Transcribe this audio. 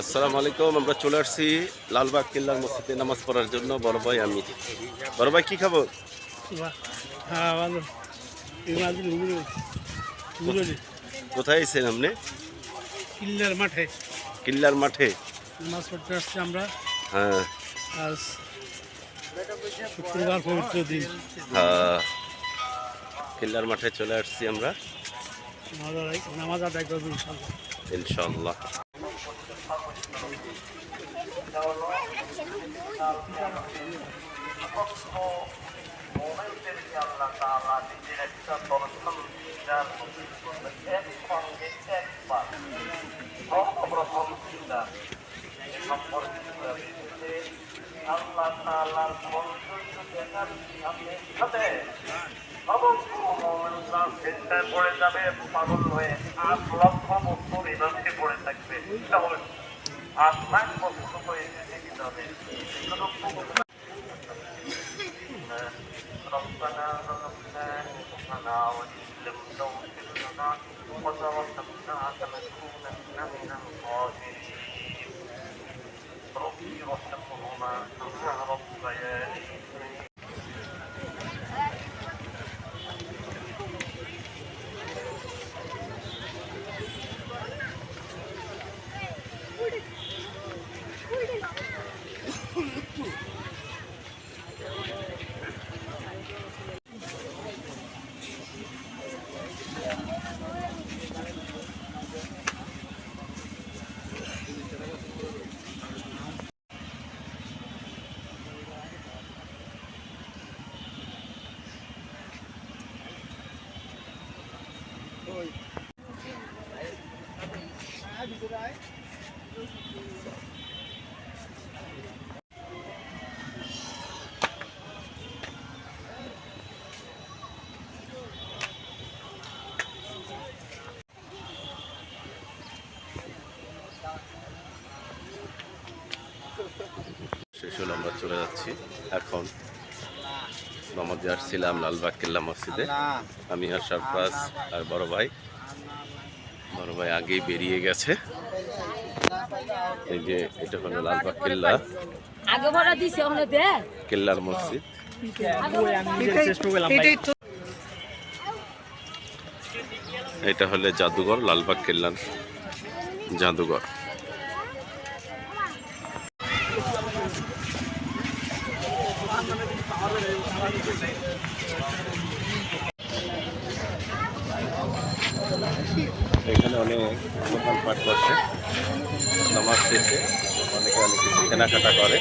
আসসালামু আলাইকুম আমরা চলে আসছি লালবাগ কিল্লার মসজিদে নামাজ পড়ার জন্য। বড় ভাই আমি। বড় ভাই কি খাব হ্যাঁ কোথায় এসেছেন আপনি? কিল্লার মাঠে। কিল্লার মাঠে নামাজ পড়তে আসছি আমরা হ্যাঁ। আজ শুক্রবার পবিত্র দিন হ্যাঁ। কিল্লার মাঠে চলে আসছি আমরা। নামাজ আদায় করব ইনশাল্লাহ। ইনশাল্লাহ। মোমেন্টদেরকে আল্লাহ তাআলা নিজের একটা দর্শন দিদার একসঙ্গে একবার সর্বপ্রথম দিদার সম্পর্কে আল্লাহ তাআলার সৌন্দর্য দেখার সাথে সাথে পড়ে যাবে পাগল হয়ে আট লক্ষ বছর এভাবে পড়ে থাকবে তাহলে আট লাখ বছর হয়ে যেতে যাবে শুধু ربنا ظلمنا أنفسنا وإن لم تغفر لنا وترحمنا لنكونن من الخاسرين رب ارحمهما كما ربياني শেষ হলো চলে যাচ্ছি এখন। নামাজে আসছিলাম লালবাগ কিল্লা মসজিদে। আমি আর সরফরাজ আর বড় ভাই। বড় ভাই আগেই বেরিয়ে গেছে। এই যে এটা হলো লালবাগ কিল্লা। আগে ভরা দিছে ওখানে দে। কিল্লার মসজিদ। এটা হলে জাদুঘর লালবাগ কেল্লার জাদুঘর। এখানে অনেক দোকান করছে। নামাজ শেষে অনেকে অনেক কেনাকাটা করে।